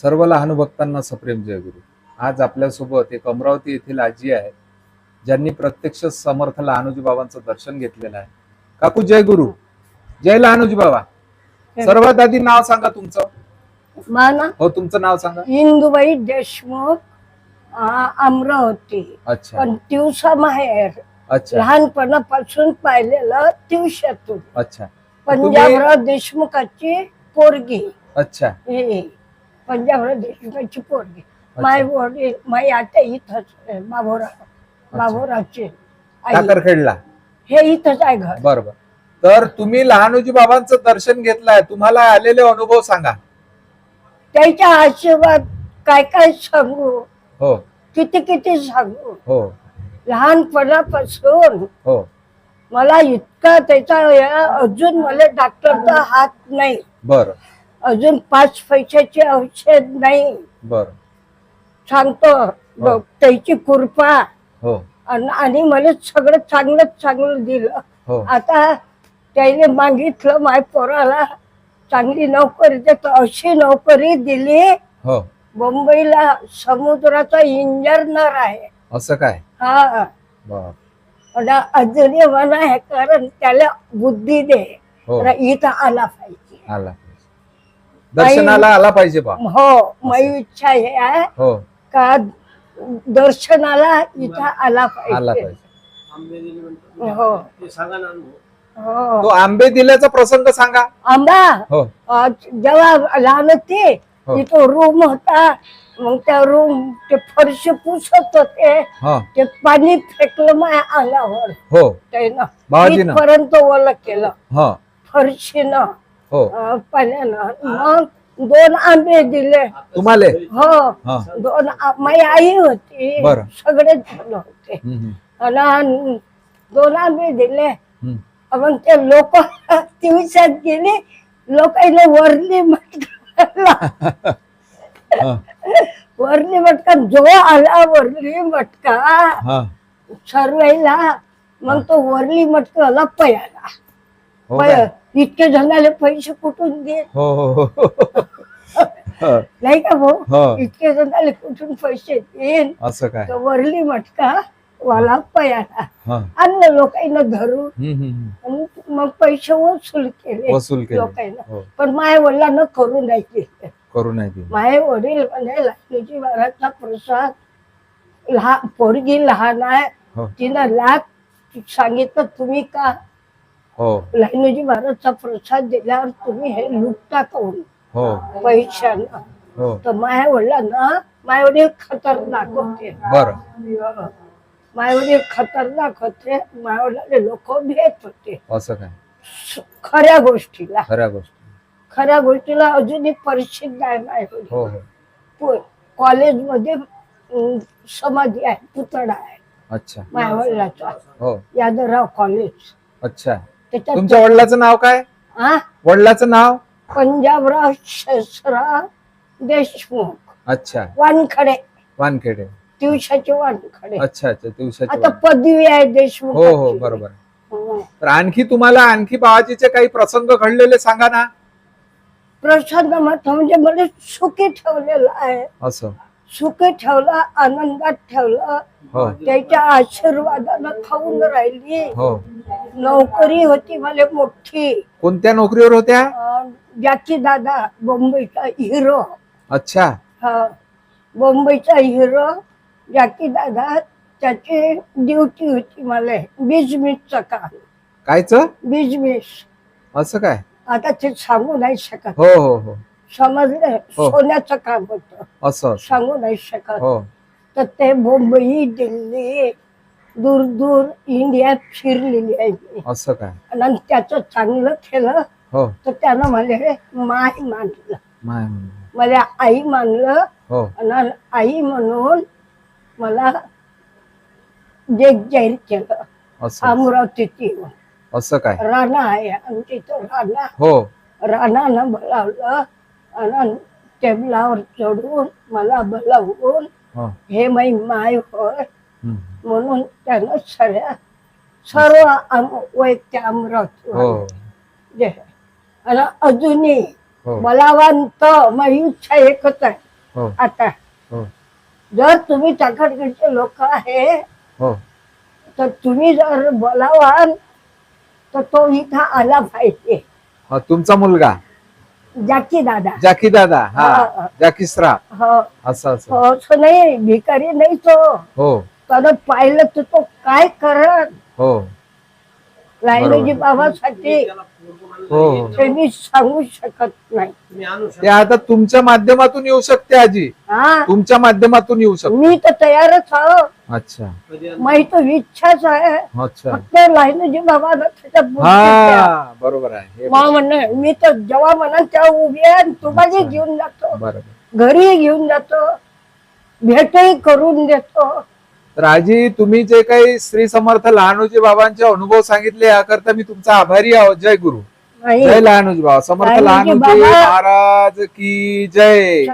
सर्व लहान भक्तांना सप्रेम जय गुरु. आज आपल्यासोबत एक अमरावती येथील आजी आहे ज्यांनी प्रत्यक्ष समर्थ लहानोजी बाबांचं दर्शन घेतलेलं आहे. काकू जय गुरु. जय लहानोजी बाबा. सर्वात आधी नाव सांगा तुमचं. हो तुमचं नाव सांगा. इंदुबाई देशमुख अमरावती. अच्छा. पण दिवसा माहेर अच्छा. लहानपणापासून पाहिलेलं दिवसातून. अच्छा. पंजाबराव देशमुखाची पोरगी. अच्छा. पंजाबराव देशमुखाची पोरगी. माय वडील माई आता इथंच बाबूराव बाबूरावची हे इथंच आहे घर. बरोबर. तर तुम्ही लहानोजी बाबांचं दर्शन घेतलंय तुम्हाला आलेले अनुभव सांगा. त्याच्या आशीर्वाद काय काय सांगू? हो. किती किती सांगू? हो. लहानपणापासून हो. मला इतका त्याचा अजून मला डॉक्टरचा हात नाही. बर. अजून पाच पैशाचे औषध नाही. बर. सांगतो हो. त्याची कृपा. हो. आणि मला सगळं चांगलं चांगलं दिलं. हो. आता त्याने मागितलं माय पोराला चांगली नोकरी देतो अशी नोकरी दिली. हो. मुंबईला समुद्राचा इंजिनियर आहे. असं काय? हा. अजूनही मला हे कारण त्याला बुद्धी दे. इथं आला पाहिजे. आला. पाहिजे दर्शनाला आला पाहिजे बा. हो माझी इच्छा हे आहे हो. का दर्शनाला इथं आला आला पाहिजे. पाहिजे हो. हो. तो आंबे दिल्याचा प्रसंग सांगा. आंबा? हो. अं, जेव्हा लहान होती हो. तिथं रूम होता. मग त्या रूम ते फरशी पुसत होते. हा. ते पाणी फेकलं माझ्या अंगावर हो. त्यानं? इथपर्यंत ओलं केलं. हा. फरशीनं. हो. पाण्यानं मग दोन आंबे दिले. तुम्हाला? हो. हा. दोन आ- माझी आई होती. बरं. सगळे जण होते. हम्म, हम्म, आणि दोन आंबे दिले. हम्म. मग ते लोक दिवसात गेले. लोकांना वरली मटका हा, वरली मटका जो आला वरली मटका. हा. मग तो वरली मटकाला पयाला. हो पय? इतके जणाले पैसे कुठून दे हो हो हो, नाही का भाऊ. इतके जणाले कुठून पैसे देईन? असं काय? तो वरली मटका वाला पयाला. आणलं लोकांना धरून. मग पैसे वसूल केले वसूल केले. लोकांना. पण माय वडिलांना करू नाही केलं करू नाही माय वडील म्हणजे लक्ष्मीजी महाराजचा प्रसाद लहान पोरगी लहान आहे. तिनं लाख सांगितलं तुम्ही का हो. महाराजचा प्रसाद दिल्यावर तुम्ही हे लुटता काऊन? हो. पैशानं. हो. तर माय वडिलांना माय वडील खतरनाक होते. बर. वडील खतरनाक होते माय वडिलांना लोक भेट होते. असं काय? खऱ्या गोष्टीला. खऱ्या गोष्टी. खऱ्या गोष्टीला अजूनही परिचित आहे माय वडील. हो हो. कॉलेजमध्ये अं, समाधी आहे पुतळा आहे. अच्छा. माझ्या वडिलाचा. हो. यादवराव कॉलेज. अच्छा. त्याच्यात तुमच्या वडिलाचं नाव काय? हा वडिलाचं नाव? पंजाबराव शसराव देशमुख. अच्छा. वानखडे. वानखेडे. दिवसाचे वानखडे. अच्छा अच्छा दिवसाचे आता वान- पदवी आहे देशमुख. हो हो बरोबर. तर आणखी तुम्हाला आणखी बाबाजीचे काही प्रसंग घडलेले सांगा ना. प्रसन्न मत म्हणजे मला सुखी ठेवलेलं आहे. असं. सुखी ठेवलं आनंदात ठेवलं हो. त्याच्या आशीर्वादानं खाऊन राहिली. हो. नोकरी होती मला मोठी. कोणत्या नोकरीवर होत्या? अं, जॅकी दादा मुंबईचा हिरो. अच्छा. हा. मुंबईचा हिरो जॅकी दादा त्याची ड्युटी होती मला. बिजमिसचं काम. कायच? बिजमिस असं काय? आता ते सांगू नाही शकत. हो हो हो. समजलं हो. सोन्याचं काम होतं. असं असं. सांगू नाही शकत. हो. तर ते मुंबई दिल्ली दूर दूर इंडिया फिरलेली आहे मी. असं काय? आणि त्याचं चांगलं केलं. हो. तर त्यानं मला माय मानलं. माय म्हणून. मला आई मानलं. हो. आणि आई म्हणून मला जे जाहीर केलं. असं. अमरावतीत येऊन. असं काय? राणा आहे. आणि तिथं राणा. हो. राणानं बोलावलं. आणि टेबलावर चढून मला बोलावून हो. माई माय होय. म्हणून त्यानं सगळ्या सर्व वैद्य अमरावती आणि अजूनही हो. बलावंत इच्छा एकच आहे. हो. आता हो. जर तुम्ही चाकणकडचे लोक आहे तर तुम्ही जर बोलावाल तर तो इथं आला पाहिजे. हा, तुमचा मुलगा? जाकी दादा जाकी दादा हा. जाकी श्रा हो असं असं हो असं नाही भिकारी नाही तो हो पाहिलं तर तो काय करत हो लायनोजी बाबासाठी हो. त्यांनी सांगू शकत नाही. ते आता तुमच्या माध्यमातून येऊ शकते आजी. हा? तुमच्या माध्यमातून येऊ शकते. मी तर तयारच आहो. अच्छा. माझी तर इच्छाच आहे. अच्छा. फक्त लायनोजी बाबाला त्याच्या. हा बरोबर आहे. हे म्हणणं मी तर जेव्हा म्हणाल तेव्हा उभी आहे आणि तुम्हाला घेऊन जातो. बरोबर. घरी घेऊन जातो. भेटही करून देतो. तर आजी तुम्ही जे काही श्री समर्थ लहानोजी बाबांचे अनुभव सांगितले याकरता मी तुमचा आभारी आहोत. जय गुरु. जय लहानोजी बाबा. समर्थ लहानोजी. महाराज की जय.